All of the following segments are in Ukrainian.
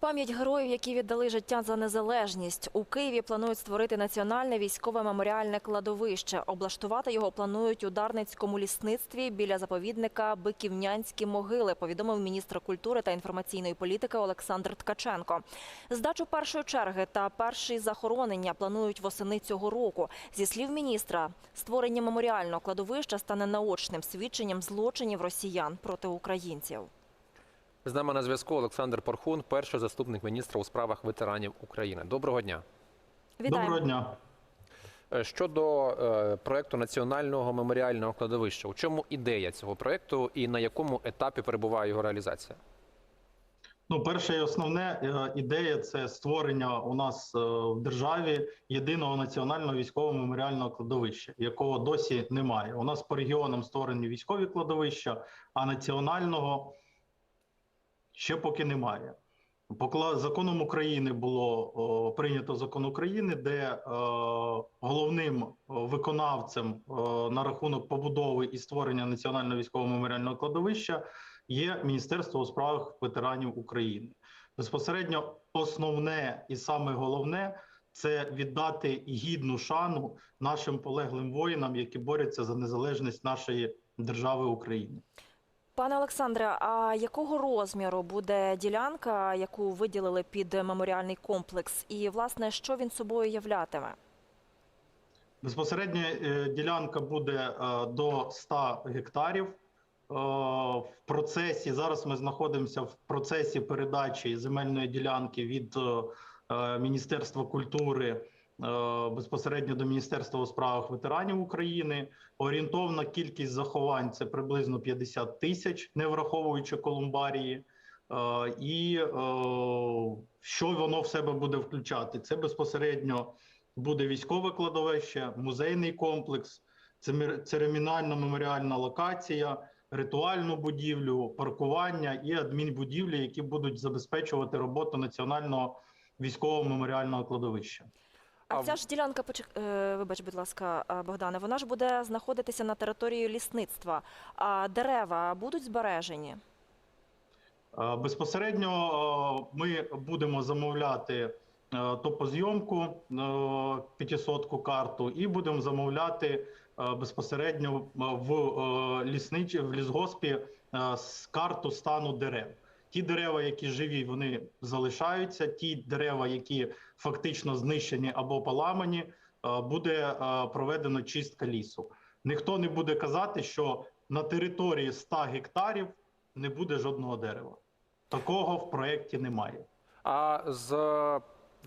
пам'ять героїв, які віддали життя за незалежність. У Києві планують створити національне військове меморіальне кладовище. Облаштувати його планують у Дарницькому лісництві біля заповідника Биківнянські могили, повідомив міністр культури та інформаційної політики Олександр Ткаченко. Здачу першої черги та перші захоронення планують восени цього року. Зі слів міністра, створення меморіального кладовища стане наочним свідченням злочинів росіян проти українців. З нами на зв'язку Олександр Порхун, перший заступник міністра у справах ветеранів України. Доброго дня. Доброго дня. Е, Щодо е, проекту національного меморіального кладовища, у чому ідея цього проекту і на якому етапі перебуває його реалізація? Ну, перше і основне е, ідея це створення у нас е, в державі єдиного національного військового меморіального кладовища, якого досі немає. У нас по регіонам створені військові кладовища, а національного ще поки немає. Законом України було о, прийнято закон України, де е, головним е, виконавцем е, на рахунок побудови і створення національного військового меморіального кладовища є Міністерство у справах ветеранів України. Безпосередньо основне і саме головне це віддати гідну шану нашим полеглим воїнам, які борються за незалежність нашої держави України. Пане Олександре, а якого розміру буде ділянка, яку виділили під меморіальний комплекс, і власне що він собою являтиме? Безпосередньо е, ділянка буде е, до 100 гектарів. Е, В процесі зараз ми знаходимося в процесі передачі земельної ділянки від Міністерства культури безпосередньо до Міністерства у справах ветеранів України. Орієнтовна кількість заховань це приблизно 50 тисяч, не враховуючи колумбарії. Е, І е, що воно в себе буде включати? Це безпосередньо буде військове кладовище, музейний комплекс, цемер- церемонально-меморіальна локація, ритуальну будівлю, паркування і адмінбудівлі, які будуть забезпечувати роботу національного військового меморіального кладовища. А ця ж ділянка, почек- е, вибач, будь ласка, Богдане, вона ж буде знаходитися на території лісництва. А дерева будуть збережені? Е, Безпосередньо е, ми будемо замовляти е, топозйомку е, 500 карту, і будемо замовляти е, безпосередньо е, в е, лісничі в лісгоспі е, карту стану дерев. Ті дерева, які живі, вони залишаються. Ті дерева, які фактично знищені або поламані, е, буде е, проведено чистка лісу. Ніхто не буде казати, що на території 100 гектарів не буде жодного дерева. Такого в проєкті немає. А з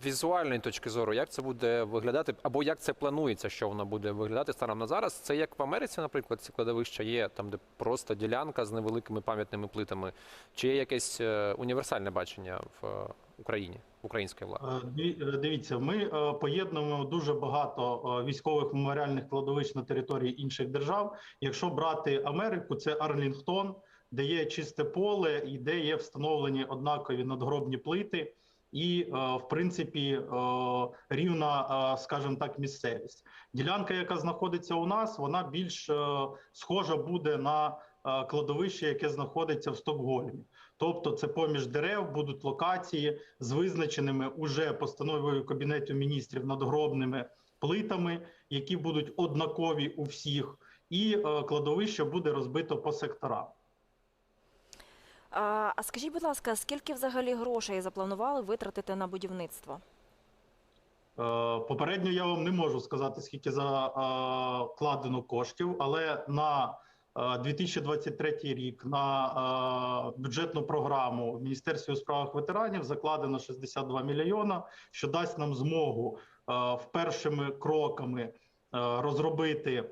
візуальної точки зору, як це буде виглядати, або як це планується, що воно буде виглядати станом на зараз? Це як в Америці, наприклад, ці кладовища є там, де просто ділянка з невеликими пам'ятними плитами, чи є якесь е, універсальне бачення в е, Україні, української влади? Е, Дивіться, ми поєднуємо дуже багато військових меморіальних кладовищ на території інших держав. Якщо брати Америку, це Арлінгтон, де є чисте поле і де є встановлені однакові надгробні плити. І, е, в принципі, е, рівна, е, скажімо так, місцевість. Ділянка, яка знаходиться у нас, вона більш схожа буде на кладовище, яке знаходиться в Стокгольмі. Тобто, це поміж дерев будуть локації з визначеними уже постановою Кабінету міністрів надгробними плитами, які будуть однакові у всіх, і кладовище буде розбито по секторам. А, скажіть, будь ласка, скільки взагалі грошей запланували витратити на будівництво? Е, Попередньо я вам не можу сказати, скільки закладено коштів, але на е, 2023 рік на е, бюджетну програму в Міністерстві у справах ветеранів закладено 62 мільйона, що дасть нам змогу е, першими кроками е, розробити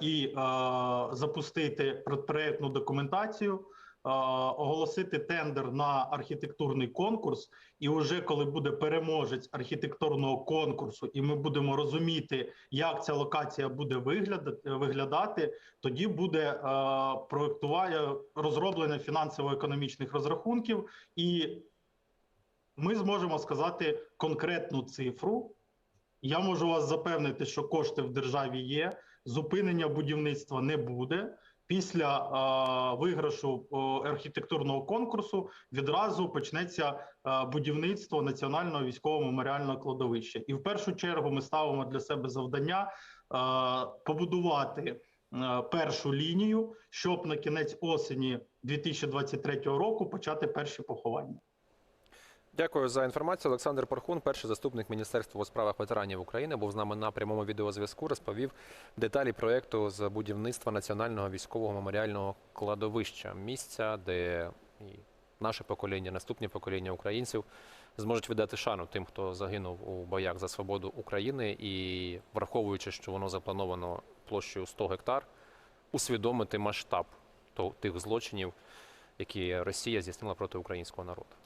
і е, запустити предпроектну документацію, е, оголосити тендер на архітектурний конкурс. І вже коли буде переможець архітектурного конкурсу, і ми будемо розуміти, як ця локація буде виглядати, виглядати тоді буде е, проектування розроблення фінансово-економічних розрахунків, і ми зможемо сказати конкретну цифру. Я можу вас запевнити, що кошти в державі є, зупинення будівництва не буде. Після е, виграшу е, архітектурного конкурсу відразу почнеться е, будівництво національного військового меморіального кладовища. І в першу чергу ми ставимо для себе завдання е, побудувати першу лінію, щоб на кінець осені 2023 року почати перші поховання. Дякую за інформацію. Олександр Порхун, перший заступник Міністерства у справах ветеранів України, був з нами на прямому відеозв'язку. Розповів деталі проєкту з будівництва національного військового меморіального кладовища, місця, де наше покоління, наступні покоління українців зможуть віддати шану тим, хто загинув у боях за свободу України, і враховуючи, що воно заплановано площею 100 гектар, усвідомити масштаб тих злочинів, які Росія здійснила проти українського народу.